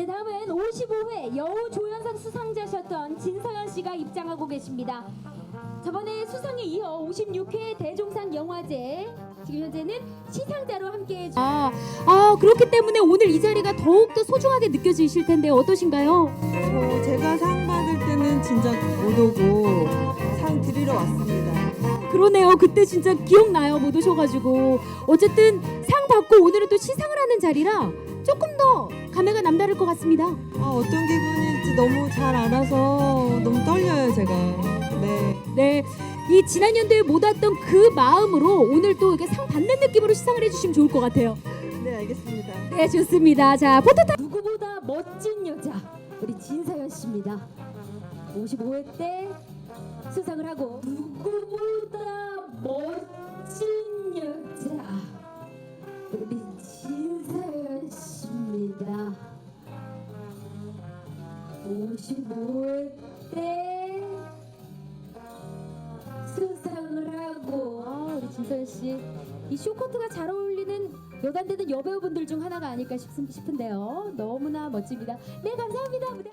네, 다음은 55회 여우 조연상 수상자셨던 진서연 씨가 입장하고 계십니다. 저번에 수상에 이어 56회 대종상 영화제 지금 현재는 시상자로 함께 해 주. 아, 아 그렇기 때문에 오늘 이 자리가 더욱 더 소중하게 느껴지실 텐데 어떠신가요? 저 제가 상 받을 때는 진짜 못 오고 상 드리러 왔습니다. 그러네요. 그때 진짜 기억나요. 못 오셔가지고 어쨌든 상 받고 오늘은 또 시상을 하는 자리라 조금 더 감회가 남다를 것 같습니다. 아, 어떤 기분일지 너무 잘 알아서 너무 떨려요, 제가. 네. 네. 이 지난 연도에 못 왔던 그 마음으로 오늘 또 이렇게 상 받는 느낌으로 시상을 해주시면 좋을 것 같아요. 네, 알겠습니다. 네, 좋습니다. 자, 포토타 누구보다 멋진 여자 우리 진서연 씨입니다. 55회 때 수상을 하고 누구보다 55회 때 수상을 하고 아, 우리 진서연 씨이 쇼코트가 잘 어울리는 여단되는 여배우분들 중 하나가 아닐까 싶, 싶은데요. 너무나 멋집니다. 네, 감사합니다. 무대.